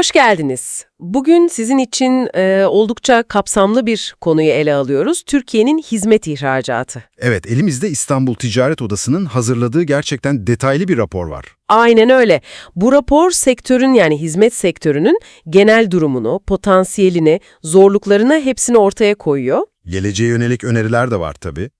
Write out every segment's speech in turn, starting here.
Hoş geldiniz. Bugün sizin için e, oldukça kapsamlı bir konuyu ele alıyoruz. Türkiye'nin hizmet ihracatı. Evet, elimizde İstanbul Ticaret Odası'nın hazırladığı gerçekten detaylı bir rapor var. Aynen öyle. Bu rapor sektörün yani hizmet sektörünün genel durumunu, potansiyelini, zorluklarını hepsini ortaya koyuyor. Geleceğe yönelik öneriler de var tabii.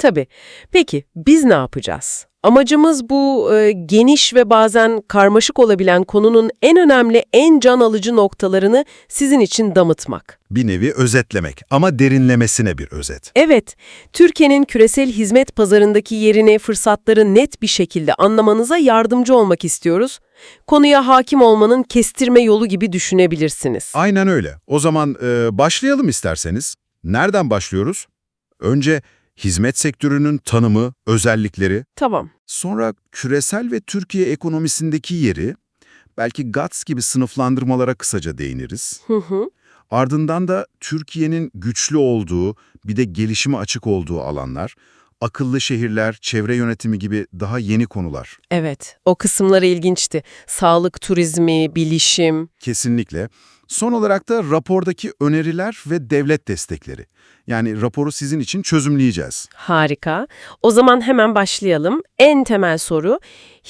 Tabii. Peki biz ne yapacağız? Amacımız bu e, geniş ve bazen karmaşık olabilen konunun en önemli, en can alıcı noktalarını sizin için damıtmak. Bir nevi özetlemek ama derinlemesine bir özet. Evet, Türkiye'nin küresel hizmet pazarındaki yerini, fırsatları net bir şekilde anlamanıza yardımcı olmak istiyoruz. Konuya hakim olmanın kestirme yolu gibi düşünebilirsiniz. Aynen öyle. O zaman e, başlayalım isterseniz. Nereden başlıyoruz? Önce hizmet sektörünün tanımı, özellikleri, Tamam. sonra küresel ve Türkiye ekonomisindeki yeri, belki GATS gibi sınıflandırmalara kısaca değiniriz. Hı hı. Ardından da Türkiye'nin güçlü olduğu, bir de gelişime açık olduğu alanlar, akıllı şehirler, çevre yönetimi gibi daha yeni konular. Evet, o kısımları ilginçti. Sağlık, turizmi, bilişim. Kesinlikle. Son olarak da rapordaki öneriler ve devlet destekleri. Yani raporu sizin için çözümleyeceğiz. Harika. O zaman hemen başlayalım. En temel soru,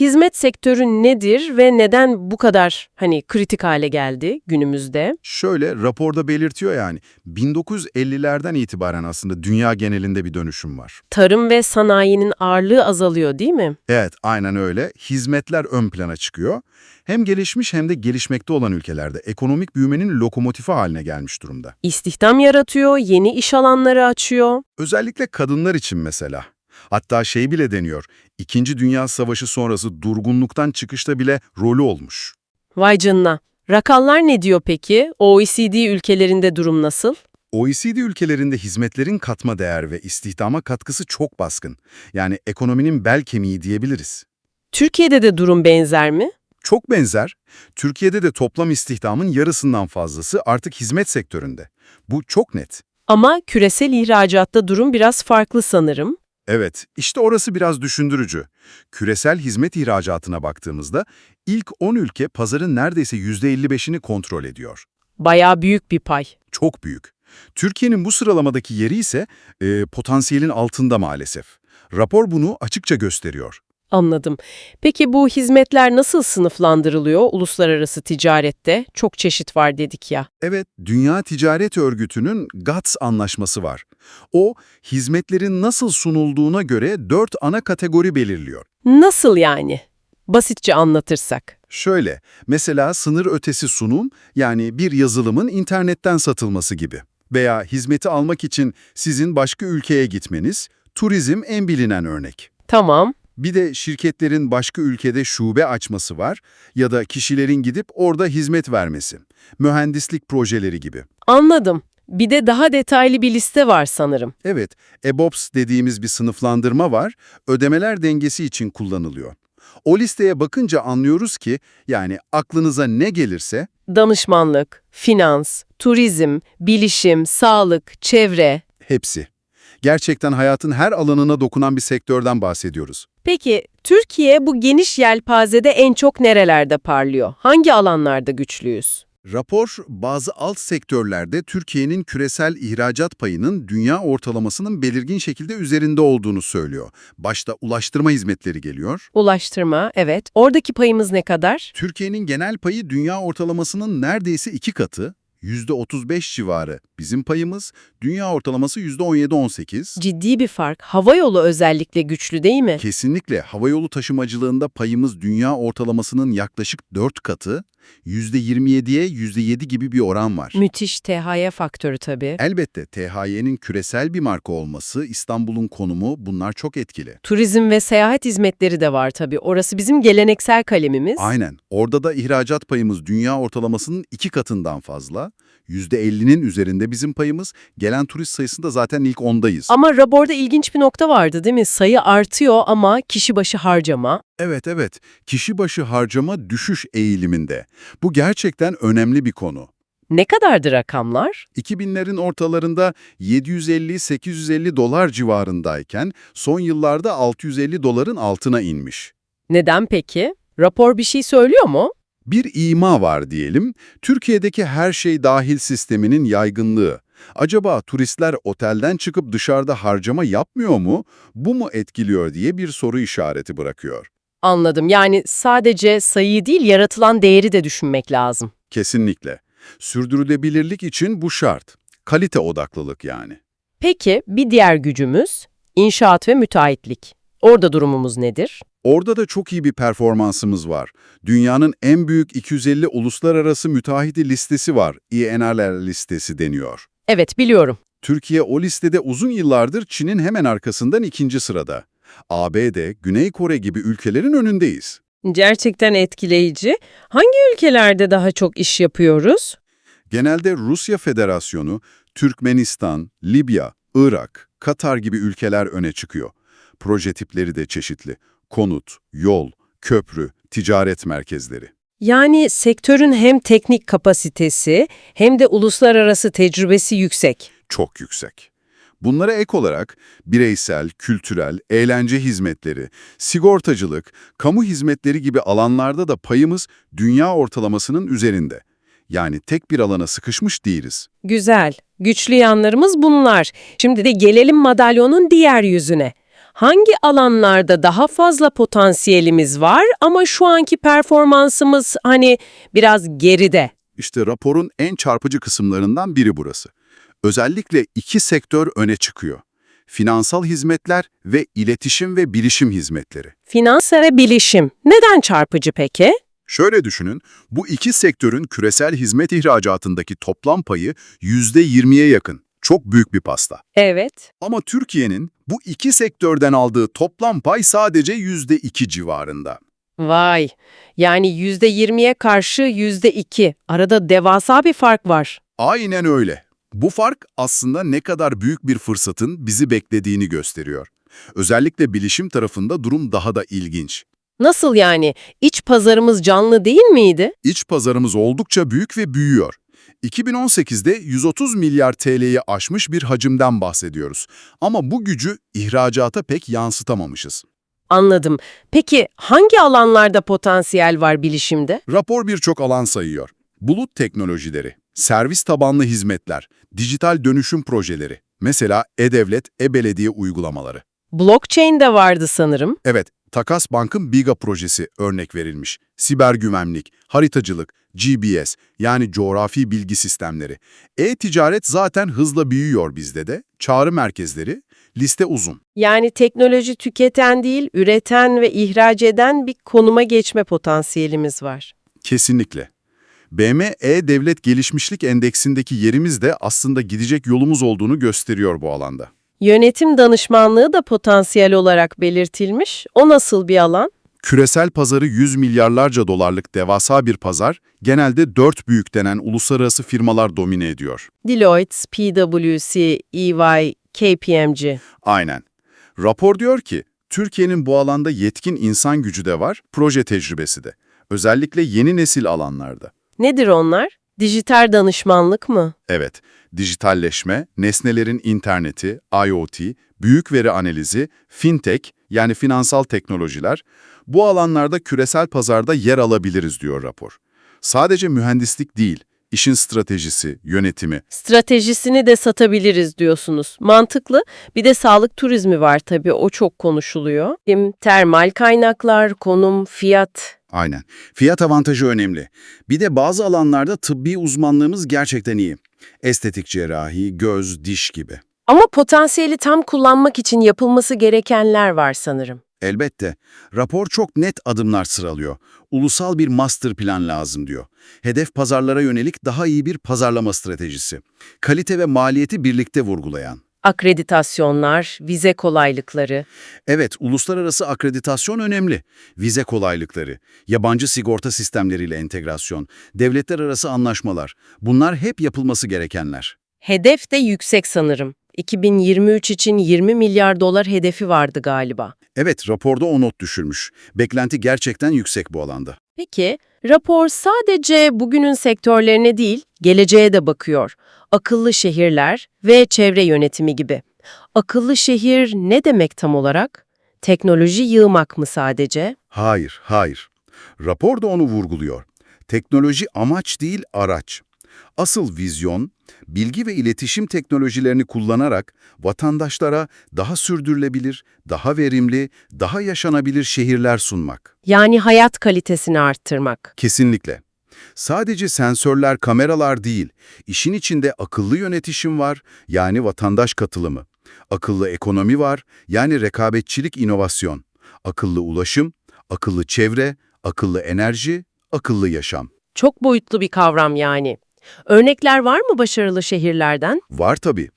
hizmet sektörü nedir ve neden bu kadar hani kritik hale geldi günümüzde? Şöyle raporda belirtiyor yani 1950'lerden itibaren aslında dünya genelinde bir dönüşüm var. Tarım ve sanayinin ağırlığı azalıyor değil mi? Evet aynen öyle. Hizmetler ön plana çıkıyor. Hem gelişmiş hem de gelişmekte olan ülkelerde ekonomik büyümenin lokomotifi haline gelmiş durumda. İstihdam yaratıyor, yeni iş alanları açıyor. Özellikle kadınlar için mesela. Hatta şey bile deniyor, İkinci Dünya Savaşı sonrası durgunluktan çıkışta bile rolü olmuş. Vay canına. Rakamlar ne diyor peki? OECD ülkelerinde durum nasıl? OECD ülkelerinde hizmetlerin katma değer ve istihdama katkısı çok baskın. Yani ekonominin bel kemiği diyebiliriz. Türkiye'de de durum benzer mi? Çok benzer. Türkiye'de de toplam istihdamın yarısından fazlası artık hizmet sektöründe. Bu çok net. Ama küresel ihracatta durum biraz farklı sanırım. Evet, işte orası biraz düşündürücü. Küresel hizmet ihracatına baktığımızda ilk 10 ülke pazarın neredeyse %55'ini kontrol ediyor. Bayağı büyük bir pay. Çok büyük. Türkiye'nin bu sıralamadaki yeri ise e, potansiyelin altında maalesef. Rapor bunu açıkça gösteriyor. Anladım. Peki bu hizmetler nasıl sınıflandırılıyor uluslararası ticarette? Çok çeşit var dedik ya. Evet, Dünya Ticaret Örgütü'nün GATS anlaşması var. O, hizmetlerin nasıl sunulduğuna göre dört ana kategori belirliyor. Nasıl yani? Basitçe anlatırsak. Şöyle, mesela sınır ötesi sunum, yani bir yazılımın internetten satılması gibi. Veya hizmeti almak için sizin başka ülkeye gitmeniz, turizm en bilinen örnek. Tamam. Bir de şirketlerin başka ülkede şube açması var ya da kişilerin gidip orada hizmet vermesi. Mühendislik projeleri gibi. Anladım. Bir de daha detaylı bir liste var sanırım. Evet, EBOPS dediğimiz bir sınıflandırma var, ödemeler dengesi için kullanılıyor. O listeye bakınca anlıyoruz ki, yani aklınıza ne gelirse, Danışmanlık, finans, turizm, bilişim, sağlık, çevre. hepsi. Gerçekten hayatın her alanına dokunan bir sektörden bahsediyoruz. Peki Türkiye bu geniş yelpazede en çok nerelerde parlıyor? Hangi alanlarda güçlüyüz? Rapor, bazı alt sektörlerde Türkiye'nin küresel ihracat payının dünya ortalamasının belirgin şekilde üzerinde olduğunu söylüyor. Başta ulaştırma hizmetleri geliyor. Ulaştırma, evet. Oradaki payımız ne kadar? Türkiye'nin genel payı dünya ortalamasının neredeyse iki katı, %35 civarı bizim payımız, dünya ortalaması %17-18. Ciddi bir fark. Hava yolu özellikle güçlü değil mi? Kesinlikle havayolu taşımacılığında payımız dünya ortalamasının yaklaşık 4 katı, %27'ye %7 gibi bir oran var. Müthiş THY faktörü tabii. Elbette THY'nin küresel bir marka olması, İstanbul'un konumu bunlar çok etkili. Turizm ve seyahat hizmetleri de var tabii. Orası bizim geleneksel kalemimiz. Aynen. Orada da ihracat payımız dünya ortalamasının iki katından fazla. %50'nin üzerinde bizim payımız. Gelen turist sayısında zaten ilk ondayız. Ama raporda ilginç bir nokta vardı değil mi? Sayı artıyor ama kişi başı harcama. Evet evet. Kişi başı harcama düşüş eğiliminde. Bu gerçekten önemli bir konu. Ne kadardı rakamlar? 2000'lerin ortalarında 750-850 dolar civarındayken son yıllarda 650 doların altına inmiş. Neden peki? Rapor bir şey söylüyor mu? Bir ima var diyelim, Türkiye'deki her şey dahil sisteminin yaygınlığı. Acaba turistler otelden çıkıp dışarıda harcama yapmıyor mu, bu mu etkiliyor diye bir soru işareti bırakıyor. Anladım. Yani sadece sayıyı değil, yaratılan değeri de düşünmek lazım. Kesinlikle. Sürdürülebilirlik için bu şart. Kalite odaklılık yani. Peki bir diğer gücümüz inşaat ve müteahhitlik. Orada durumumuz nedir? Orada da çok iyi bir performansımız var. Dünyanın en büyük 250 uluslararası müteahhiti listesi var. INRL listesi deniyor. Evet biliyorum. Türkiye o listede uzun yıllardır Çin'in hemen arkasından ikinci sırada. ABD, Güney Kore gibi ülkelerin önündeyiz. Gerçekten etkileyici. Hangi ülkelerde daha çok iş yapıyoruz? Genelde Rusya Federasyonu, Türkmenistan, Libya, Irak, Katar gibi ülkeler öne çıkıyor. Proje tipleri de çeşitli. Konut, yol, köprü, ticaret merkezleri. Yani sektörün hem teknik kapasitesi hem de uluslararası tecrübesi yüksek. çok yüksek. Bunlara ek olarak bireysel, kültürel, eğlence hizmetleri, sigortacılık, kamu hizmetleri gibi alanlarda da payımız dünya ortalamasının üzerinde. Yani tek bir alana sıkışmış değiliz. Güzel. Güçlü yanlarımız bunlar. Şimdi de gelelim madalyonun diğer yüzüne. Hangi alanlarda daha fazla potansiyelimiz var ama şu anki performansımız hani biraz geride? İşte raporun en çarpıcı kısımlarından biri burası. Özellikle iki sektör öne çıkıyor. Finansal hizmetler ve iletişim ve bilişim hizmetleri. Finans ve bilişim. Neden çarpıcı peki? Şöyle düşünün, bu iki sektörün küresel hizmet ihracatındaki toplam payı %20'ye yakın. Çok büyük bir pasta. Evet. Ama Türkiye'nin bu iki sektörden aldığı toplam pay sadece %2 civarında. Vay. Yani %20'ye karşı %2. Arada devasa bir fark var. Aynen öyle. Bu fark aslında ne kadar büyük bir fırsatın bizi beklediğini gösteriyor. Özellikle bilişim tarafında durum daha da ilginç. Nasıl yani? İç pazarımız canlı değil miydi? İç pazarımız oldukça büyük ve büyüyor. 2018'de 130 milyar TL'yi aşmış bir hacimden bahsediyoruz. Ama bu gücü ihracata pek yansıtamamışız. Anladım. Peki hangi alanlarda potansiyel var bilişimde? Rapor birçok alan sayıyor. Bulut teknolojileri, servis tabanlı hizmetler, dijital dönüşüm projeleri, mesela e-devlet, e-belediye uygulamaları. Blockchain de vardı sanırım. Evet, Takas Bank'ın BIGA projesi örnek verilmiş. Siber güvenlik, haritacılık, GPS yani coğrafi bilgi sistemleri. E-ticaret zaten hızla büyüyor bizde de. Çağrı merkezleri, liste uzun. Yani teknoloji tüketen değil, üreten ve ihraç eden bir konuma geçme potansiyelimiz var. Kesinlikle. BM E-Devlet Gelişmişlik Endeksindeki yerimiz de aslında gidecek yolumuz olduğunu gösteriyor bu alanda. Yönetim danışmanlığı da potansiyel olarak belirtilmiş. O nasıl bir alan? Küresel pazarı 100 milyarlarca dolarlık devasa bir pazar, genelde dört büyük denen uluslararası firmalar domine ediyor. Deloitte, PwC, EY, KPMG. Aynen. Rapor diyor ki, Türkiye'nin bu alanda yetkin insan gücü de var, proje tecrübesi de. Özellikle yeni nesil alanlarda. Nedir onlar? Dijital danışmanlık mı? Evet, dijitalleşme, nesnelerin interneti, IoT, büyük veri analizi, fintech yani finansal teknolojiler, bu alanlarda küresel pazarda yer alabiliriz diyor rapor. Sadece mühendislik değil, işin stratejisi, yönetimi, Stratejisini de satabiliriz diyorsunuz. Mantıklı. Bir de sağlık turizmi var tabii. O çok konuşuluyor. Termal kaynaklar, konum, fiyat. Aynen. Fiyat avantajı önemli. Bir de bazı alanlarda tıbbi uzmanlığımız gerçekten iyi. Estetik cerrahi, göz, diş gibi. Ama potansiyeli tam kullanmak için yapılması gerekenler var sanırım. Elbette. Rapor çok net adımlar sıralıyor. Ulusal bir master plan lazım diyor. Hedef pazarlara yönelik daha iyi bir pazarlama stratejisi. Kalite ve maliyeti birlikte vurgulayan. Akreditasyonlar, vize kolaylıkları. Evet, uluslararası akreditasyon önemli. Vize kolaylıkları, yabancı sigorta sistemleriyle entegrasyon, devletler arası anlaşmalar. Bunlar hep yapılması gerekenler. Hedef de yüksek sanırım. 2023 için 20 milyar dolar hedefi vardı galiba. Evet, raporda o not düşürmüş. Beklenti gerçekten yüksek bu alanda. Peki, rapor sadece bugünün sektörlerine değil, geleceğe de bakıyor. Akıllı şehirler ve çevre yönetimi gibi. Akıllı şehir ne demek tam olarak? Teknoloji yığmak mı sadece? Hayır, hayır. Rapor da onu vurguluyor. Teknoloji amaç değil araç. Asıl vizyon, bilgi ve iletişim teknolojilerini kullanarak vatandaşlara daha sürdürülebilir, daha verimli, daha yaşanabilir şehirler sunmak. Yani hayat kalitesini arttırmak. Kesinlikle. Sadece sensörler, kameralar değil, işin içinde akıllı yönetişim var, yani vatandaş katılımı. Akıllı ekonomi var, yani rekabetçilik, inovasyon. Akıllı ulaşım, akıllı çevre, akıllı enerji, akıllı yaşam. Çok boyutlu bir kavram yani. Örnekler var mı başarılı şehirlerden? Var tabii.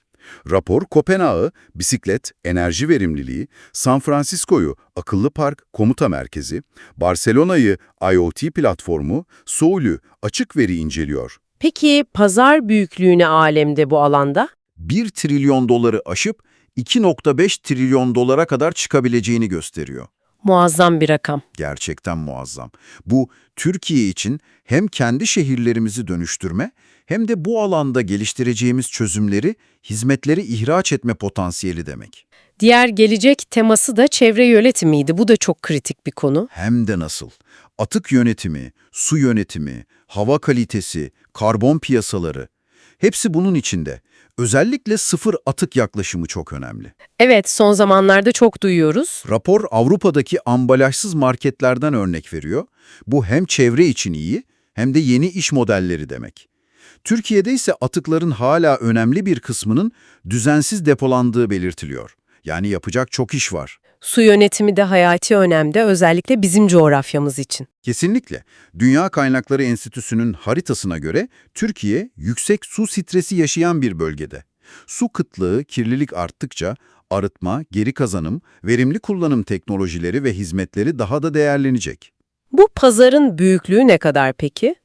Rapor Kopenhag'ı bisiklet, enerji verimliliği, San Francisco'yu akıllı park, komuta merkezi, Barcelona'yı IoT platformu, Seul'ü açık veri inceliyor. Peki pazar büyüklüğüne alemde bu alanda? 1 trilyon doları aşıp 2.5 trilyon dolara kadar çıkabileceğini gösteriyor. Muazzam bir rakam. Gerçekten muazzam. Bu Türkiye için hem kendi şehirlerimizi dönüştürme hem de bu alanda geliştireceğimiz çözümleri, hizmetleri ihraç etme potansiyeli demek. Diğer gelecek teması da çevre yönetimiydi. Bu da çok kritik bir konu. Hem de nasıl? Atık yönetimi, su yönetimi, hava kalitesi, karbon piyasaları hepsi bunun içinde. Özellikle sıfır atık yaklaşımı çok önemli. Evet, son zamanlarda çok duyuyoruz. Rapor Avrupa'daki ambalajsız marketlerden örnek veriyor. Bu hem çevre için iyi hem de yeni iş modelleri demek. Türkiye'de ise atıkların hala önemli bir kısmının düzensiz depolandığı belirtiliyor. Yani yapacak çok iş var. Su yönetimi de hayati önemde, özellikle bizim coğrafyamız için. Kesinlikle. Dünya Kaynakları Enstitüsü'nün haritasına göre Türkiye yüksek su stresi yaşayan bir bölgede. Su kıtlığı, kirlilik arttıkça arıtma, geri kazanım, verimli kullanım teknolojileri ve hizmetleri daha da değerlenecek. Bu pazarın büyüklüğü ne kadar peki?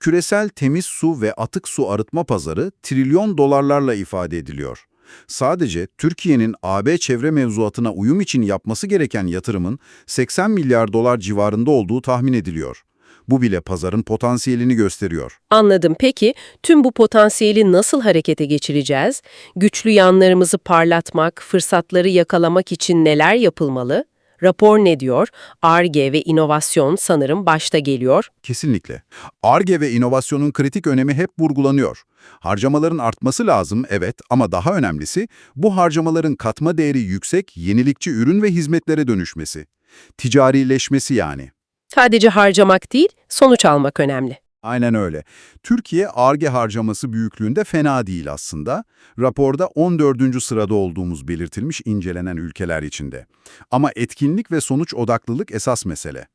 Küresel temiz su ve atık su arıtma pazarı trilyon dolarlarla ifade ediliyor. Sadece Türkiye'nin AB çevre mevzuatına uyum için yapması gereken yatırımın 80 milyar dolar civarında olduğu tahmin ediliyor. Bu bile pazarın potansiyelini gösteriyor. Anladım. Peki tüm bu potansiyeli nasıl harekete geçireceğiz? Güçlü yanlarımızı parlatmak, fırsatları yakalamak için neler yapılmalı? Rapor ne diyor? ARGE ve inovasyon sanırım başta geliyor. Kesinlikle. ARGE ve inovasyonun kritik önemi hep vurgulanıyor. Harcamaların artması lazım, evet ama daha önemlisi bu harcamaların katma değeri yüksek, yenilikçi ürün ve hizmetlere dönüşmesi. Ticarileşmesi yani. Sadece harcamak değil, sonuç almak önemli. Aynen öyle. Türkiye ARGE harcaması büyüklüğünde fena değil aslında. Raporda 14. sırada olduğumuz belirtilmiş incelenen ülkeler içinde. Ama etkinlik ve sonuç odaklılık esas mesele.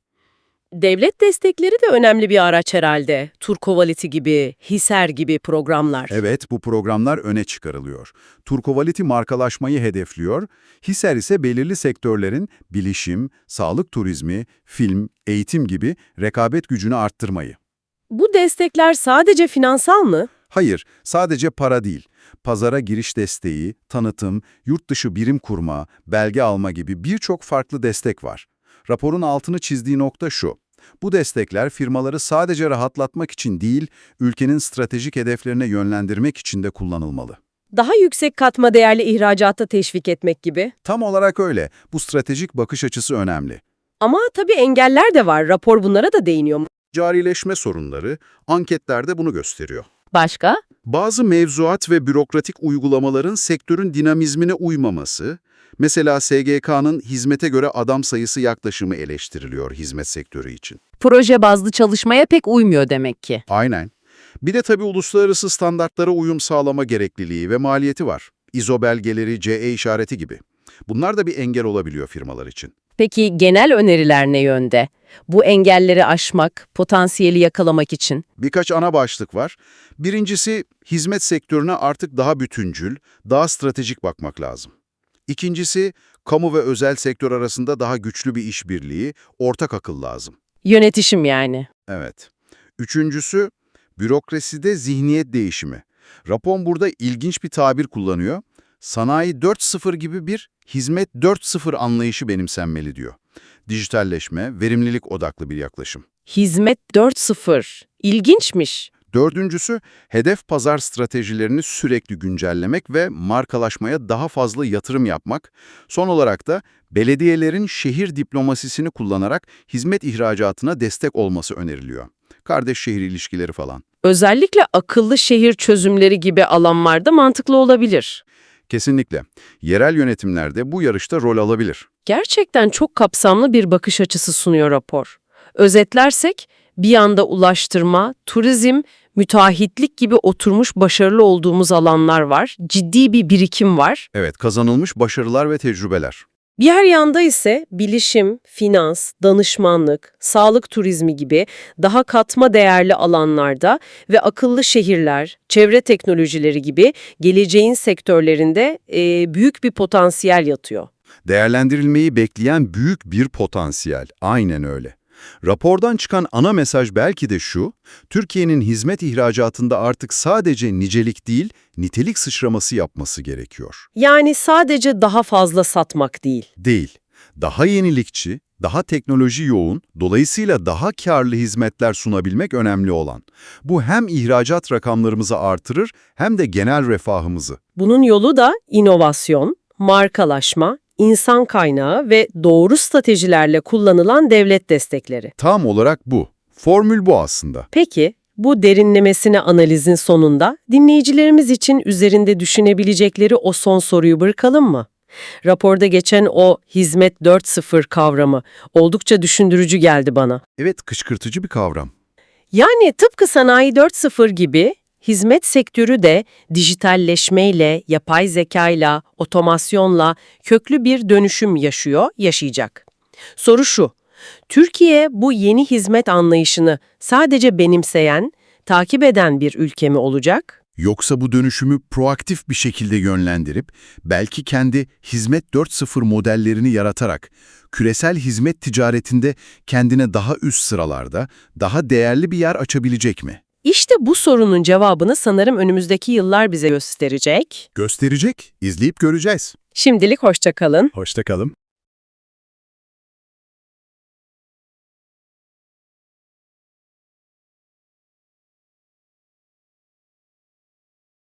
Devlet destekleri de önemli bir araç herhalde. Turkovaliti gibi, HİSER gibi programlar. Evet, bu programlar öne çıkarılıyor. Turkovaliti markalaşmayı hedefliyor, HİSER ise belirli sektörlerin bilişim, sağlık turizmi, film, eğitim gibi rekabet gücünü arttırmayı. Bu destekler sadece finansal mı? Hayır, sadece para değil. Pazara giriş desteği, tanıtım, yurt dışı birim kurma, belge alma gibi birçok farklı destek var. Raporun altını çizdiği nokta şu. Bu destekler firmaları sadece rahatlatmak için değil, ülkenin stratejik hedeflerine yönlendirmek için de kullanılmalı. Daha yüksek katma değerli ihracatta teşvik etmek gibi. Tam olarak öyle. Bu stratejik bakış açısı önemli. Ama tabii engeller de var. Rapor bunlara da değiniyor mu? Carileşme sorunları anketlerde bunu gösteriyor. Başka? Bazı mevzuat ve bürokratik uygulamaların sektörün dinamizmine uymaması, mesela SGK'nın hizmete göre adam sayısı yaklaşımı eleştiriliyor hizmet sektörü için. Proje bazlı çalışmaya pek uymuyor demek ki. Aynen. Bir de tabii uluslararası standartlara uyum sağlama gerekliliği ve maliyeti var. İzo belgeleri, CE işareti gibi. Bunlar da bir engel olabiliyor firmalar için. Peki genel öneriler ne yönde? Bu engelleri aşmak, potansiyeli yakalamak için. Birkaç ana başlık var. Birincisi, hizmet sektörüne artık daha bütüncül, daha stratejik bakmak lazım. İkincisi, kamu ve özel sektör arasında daha güçlü bir işbirliği, ortak akıl lazım. Yönetişim yani. Evet. Üçüncüsü, bürokraside zihniyet değişimi. Rapon burada ilginç bir tabir kullanıyor. Sanayi 4.0 gibi bir hizmet 4.0 anlayışı benimsenmeli diyor. Dijitalleşme, verimlilik odaklı bir yaklaşım. Hizmet 4.0. İlginçmiş. Dördüncüsü, hedef pazar stratejilerini sürekli güncellemek ve markalaşmaya daha fazla yatırım yapmak. Son olarak da belediyelerin şehir diplomasisini kullanarak hizmet ihracatına destek olması öneriliyor. kardeş şehir ilişkileri falan. Özellikle akıllı şehir çözümleri gibi alanlarda mantıklı olabilir. Kesinlikle. Yerel yönetimlerde bu yarışta rol alabilir. Gerçekten çok kapsamlı bir bakış açısı sunuyor rapor. Özetlersek, bir yanda ulaştırma, turizm, müteahhitlik gibi oturmuş başarılı olduğumuz alanlar var, ciddi bir birikim var. Evet, kazanılmış başarılar ve tecrübeler. Diğer yanda ise bilişim, finans, danışmanlık, sağlık turizmi gibi daha katma değerli alanlarda ve akıllı şehirler, çevre teknolojileri gibi geleceğin sektörlerinde e, büyük bir potansiyel yatıyor. Değerlendirilmeyi bekleyen büyük bir potansiyel. Aynen öyle. Rapordan çıkan ana mesaj belki de şu, Türkiye'nin hizmet ihracatında artık sadece nicelik değil, nitelik sıçraması yapması gerekiyor. Yani sadece daha fazla satmak değil. Değil, daha yenilikçi, daha teknoloji yoğun, dolayısıyla daha karlı hizmetler sunabilmek önemli olan. Bu hem ihracat rakamlarımızı artırır hem de genel refahımızı. Bunun yolu da inovasyon, markalaşma, insan kaynağı ve doğru stratejilerle kullanılan devlet destekleri. Tam olarak bu. Formül bu aslında. Peki, bu derinlemesine analizin sonunda dinleyicilerimiz için üzerinde düşünebilecekleri o son soruyu bırakalım mı? Raporda geçen o hizmet 4.0 kavramı oldukça düşündürücü geldi bana. Evet, kışkırtıcı bir kavram. Yani tıpkı sanayi 4.0 gibi hizmet sektörü de dijitalleşmeyle, yapay zekayla, otomasyonla köklü bir dönüşüm yaşıyor, yaşayacak. Soru şu, Türkiye bu yeni hizmet anlayışını sadece benimseyen, takip eden bir ülke mi olacak? Yoksa bu dönüşümü proaktif bir şekilde yönlendirip, belki kendi Hizmet 4.0 modellerini yaratarak, küresel hizmet ticaretinde kendine daha üst sıralarda, daha değerli bir yer açabilecek mi? İşte bu sorunun cevabını sanırım önümüzdeki yıllar bize gösterecek. Gösterecek, izleyip göreceğiz. Şimdilik hoşça kalın. Hoşça kalın.